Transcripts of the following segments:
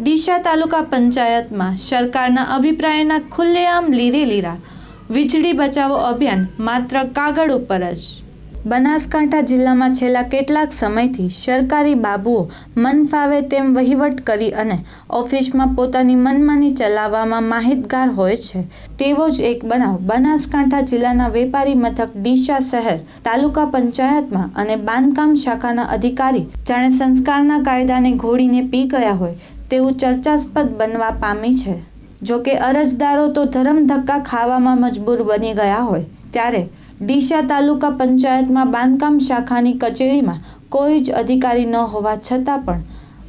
ડીસા તાલુકા પંચાયતમાં સરકારના અભિપ્રાયના ખુલ્લેઆમ લીરે લીરા. વીજળી બચાવો અભિયાન માત્ર કાગળ ઉપર જ. બનાસકાંઠા જિલ્લામાં છેલ્લા કેટલાક સમયથી સરકારી બાબુઓ મન ફાવે તેમ વહીવટ કરી અને ઓફિસમાં પોતાની મનમાની ચલાવવામાં માહિતગાર હોય છે. તેવો જ એક બનાવ બનાસકાંઠા જિલ્લાના વેપારી મથક ડીસા શહેર તાલુકા પંચાયતમાં અને બાંધકામ શાખાના અધિકારી જાણે સંસ્કારના કાયદાને ઘોડીને પી ગયા હોય તેવું ચર્ચાસ્પદ બનવા પામી છે. જોકે અરજદારો તો ધરમ ધક્કા ખાવામાં મજબૂર બની ગયા હોય, ત્યારે ડીસા તાલુકા પંચાયતમાં બાંધકામ શાખાની કચેરીમાં કોઈ જ અધિકારી ન હોવા છતાં પણ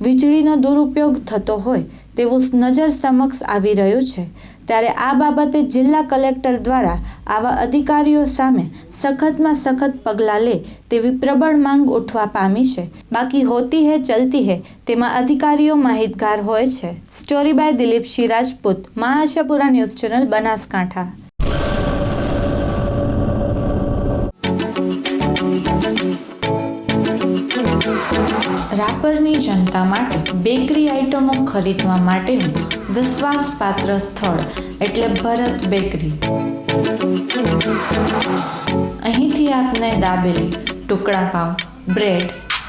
વીજળીનો દુરુપયોગ થતો હોય તેવું નજર સમક્ષ આવી રહ્યું છે. ત્યારે આ બાબતે જિલ્લા કલેક્ટર દ્વારા આવા અધિકારીઓ સામે સખતમાં સખત પગલાં લે તેવી પ્રબળ માંગ ઉઠવા પામી છે. બાકી હોતી હે ચલતી હે તેમાં અધિકારીઓ માહિતગાર હોય છે. Story by Dilip Rajput Mahaashapura news channel, Banaskantha. રાપરની જનતા માટે બેકરી આઇટમો ખરીદવા માટેનું વિશ્વાસપાત્ર સ્થળ એટલે ભરત બેકરી. અહીંથી આપને દાબેલી, ટુકડા પાવ બ્રેડ,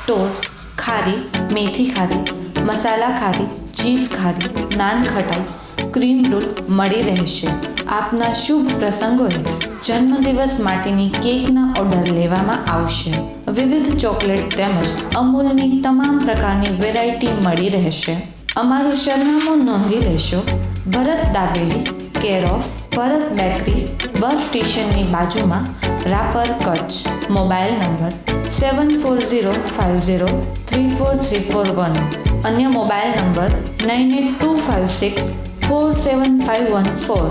ટોસ્ટ, ખારી, મેથી ખારી, મસાલા ખારી, ચીઝ ખારી, નાન ખટાઈ, ક્રીમ રોલ મળી રહેશે. આપના શુભ પ્રસંગોએ જન્મદિવસ માટેની કેકના ઓર્ડર લેવામાં આવશે. વિવિધ ચોકલેટ તેમજ અમૂલની તમામ પ્રકારની વેરાયટી મળી રહેશે. અમારું સરનામું નોંધી લેશો. Bharat dabeli care of Bharat bakery, bus સ્ટેશનની બાજુમાં Rapar Kutch. Mobile number seven four zero five zero three four three four one અન્ય mobile number nine eight two five six four seven five one four